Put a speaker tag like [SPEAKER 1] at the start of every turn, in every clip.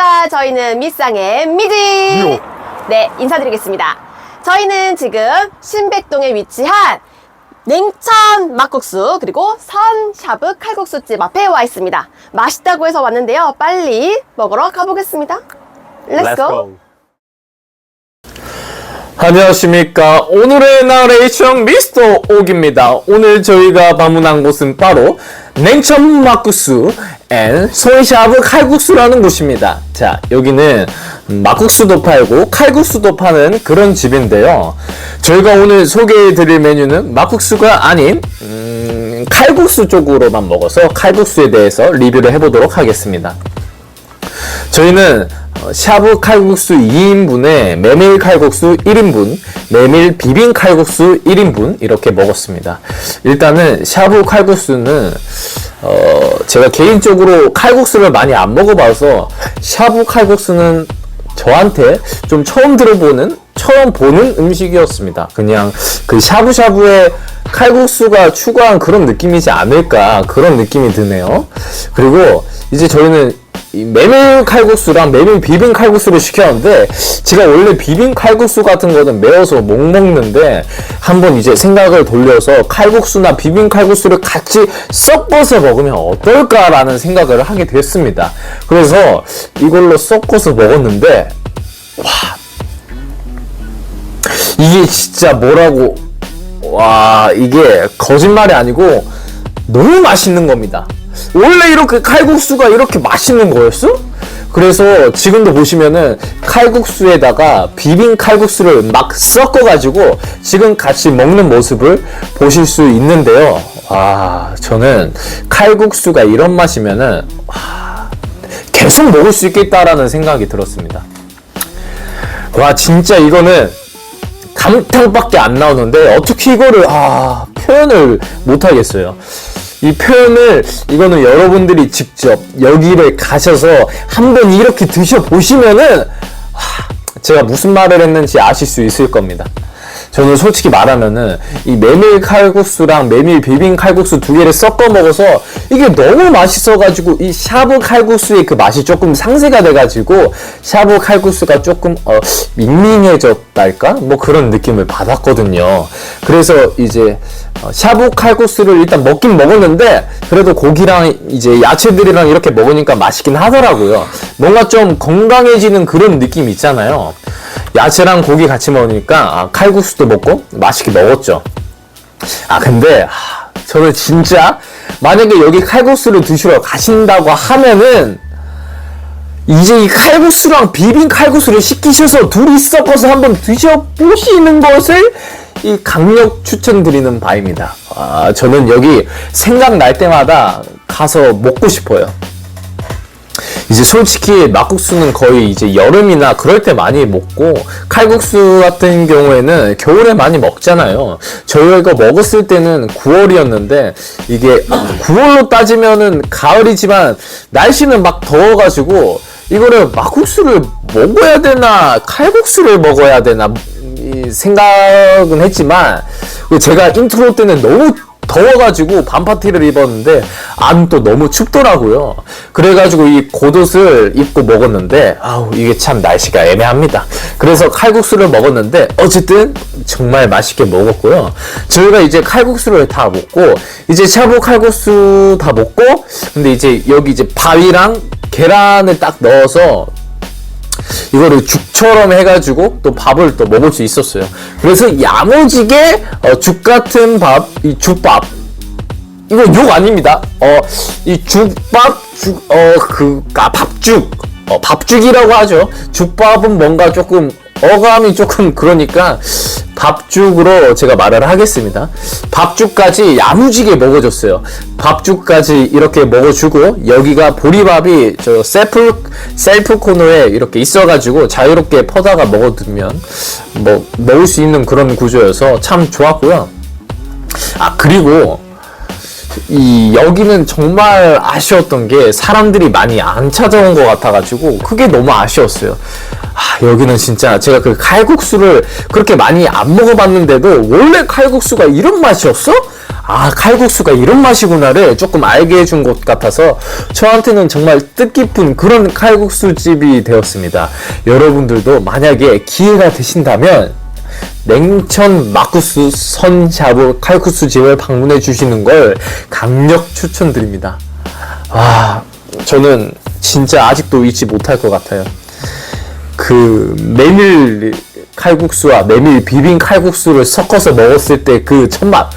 [SPEAKER 1] 안녕하십니까. 저희는 미쌍의 미지. 네, 인사드리겠습니다. 저희는 지금 신백동에 위치한 냉천 막국수 그리고 선샤브 칼국수집 앞에 와 있습니다. 맛있다고 해서 왔는데요. 빨리 먹으러 가보겠습니다. Let's go.
[SPEAKER 2] 안녕하십니까. 오늘의 나레이션 미스터 옥입니다. 오늘 저희가 방문한 곳은 바로 냉천 막국수 앤 소이샤브 칼국수라는 곳입니다. 자, 여기는 막국수도 팔고 칼국수도 파는 그런 집인데요. 저희가 오늘 소개해 드릴 메뉴는 막국수가 아닌 음, 칼국수 쪽으로만 먹어서 칼국수에 대해서 리뷰를 해보도록 하겠습니다. 저희는 어, 샤브 칼국수 2인분에 메밀 칼국수 1인분, 메밀 비빔 칼국수 1인분 이렇게 먹었습니다. 일단은 샤브 칼국수는 어, 제가 개인적으로 칼국수를 많이 안 먹어봐서 샤브 칼국수는 저한테 좀 처음 들어보는 처음 보는 음식이었습니다. 그냥 그 샤브샤브에 칼국수가 추가한 그런 느낌이지 않을까 그런 느낌이 드네요. 그리고 이제 저희는 이 메밀 칼국수랑 메밀 비빔 칼국수를 시켰는데 제가 원래 비빔 칼국수 같은 거는 매워서 못 먹는데 한번 이제 생각을 돌려서 칼국수나 비빔 칼국수를 같이 섞어서 먹으면 어떨까라는 생각을 하게 됐습니다. 그래서 이걸로 섞어서 먹었는데 이게 진짜 뭐라고 와 이게 거짓말이 아니고 너무 맛있는 겁니다. 원래 이렇게 칼국수가 이렇게 맛있는 거였어? 그래서 지금도 보시면은 칼국수에다가 비빔 칼국수를 막 섞어가지고 지금 같이 먹는 모습을 보실 수 있는데요. 와, 저는 칼국수가 이런 맛이면은 와, 계속 먹을 수 있겠다라는 생각이 들었습니다. 와, 진짜 이거는 감탄밖에 안 나오는데 어떻게 이거를 아 표현을 못 하겠어요. 이 표현을 이거는 여러분들이 직접 여기를 가셔서 한번 이렇게 드셔 보시면은 하, 제가 무슨 말을 했는지 아실 수 있을 겁니다. 저는 솔직히 말하면은 이 메밀 칼국수랑 메밀 비빔 칼국수 두 개를 섞어 먹어서 이게 너무 맛있어가지고 이 샤브 칼국수의 그 맛이 조금 상쇄가 돼가지고 샤브 칼국수가 조금 어 밍밍해졌달까 뭐 그런 느낌을 받았거든요. 그래서 이제 어, 샤브 칼국수를 일단 먹긴 먹었는데 그래도 고기랑 이제 야채들이랑 이렇게 먹으니까 맛있긴 하더라고요. 뭔가 좀 건강해지는 그런 느낌 있잖아요. 야채랑 고기 같이 먹으니까 아, 칼국수도 먹고 맛있게 먹었죠. 아 근데 하, 저는 진짜 만약에 여기 칼국수를 드시러 가신다고 하면은 이제 이 칼국수랑 비빔 칼국수를 시키셔서 둘이 섞어서 한번 드셔보시는 것을 이 강력 추천드리는 바입니다. 아, 저는 여기 생각날 때마다 가서 먹고 싶어요. 이제 솔직히 막국수는 거의 이제 여름이나 그럴 때 많이 먹고 칼국수 같은 경우에는 겨울에 많이 먹잖아요. 저희가 먹었을 때는 9월이었는데 이게 9월로 따지면은 가을이지만 날씨는 막 더워가지고 이거를 막국수를 먹어야 되나 칼국수를 먹어야 되나 이 생각은 했지만 제가 인트로 때는 너무 더워가지고 반파티를 입었는데 안 또 너무 춥더라고요. 그래가지고 이 겉옷을 입고 먹었는데 아우 이게 참 날씨가 애매합니다. 그래서 칼국수를 먹었는데 어쨌든 정말 맛있게 먹었고요. 저희가 이제 칼국수를 다 먹고 이제 샤브 칼국수 다 먹고 근데 이제 여기 이제 바위랑 계란을 딱 넣어서 이거를 죽처럼 해가지고 또 밥을 또 먹을 수 있었어요. 그래서 야무지게 어, 죽 같은 밥, 이 죽밥. 이거 욕 아닙니다. 어, 이 죽밥, 죽, 어, 그, 아, 밥죽. 어, 밥죽이라고 하죠. 죽밥은 뭔가 조금 어감이 조금 그러니까 밥죽으로 제가 말을 하겠습니다. 밥죽까지 야무지게 먹어줬어요. 밥죽까지 이렇게 먹어주고 여기가 보리밥이 저 셀프 셀프 코너에 이렇게 있어가지고 자유롭게 퍼다가 먹어두면 뭐 먹을 수 있는 그런 구조여서 참 좋았고요. 아 그리고 이 여기는 정말 아쉬웠던 게 사람들이 많이 안 찾아온 것 같아가지고 그게 너무 아쉬웠어요. 아, 여기는 진짜 제가 그 칼국수를 그렇게 많이 안 먹어봤는데도 원래 칼국수가 이런 맛이었어? 아, 칼국수가 이런 맛이구나를 조금 알게 해준 것 같아서 저한테는 정말 뜻깊은 그런 칼국수 집이 되었습니다. 여러분들도 만약에 기회가 되신다면 냉천 막국수 선샤브 칼국수 집을 방문해 주시는 걸 강력 추천드립니다. 아, 저는 진짜 아직도 잊지 못할 것 같아요. 그 메밀 칼국수와 메밀 비빔 칼국수를 섞어서 먹었을 때 그 첫맛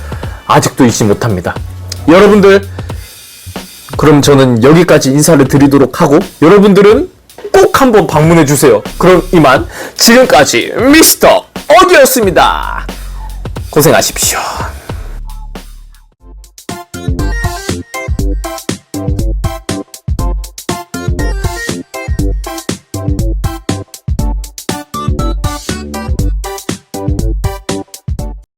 [SPEAKER 2] 아직도 잊지 못합니다. 여러분들 그럼 저는 여기까지 인사를 드리도록 하고 여러분들은 꼭 한번 방문해 주세요. 그럼 이만 지금까지 미스터 어기였습니다. 고생하십시오.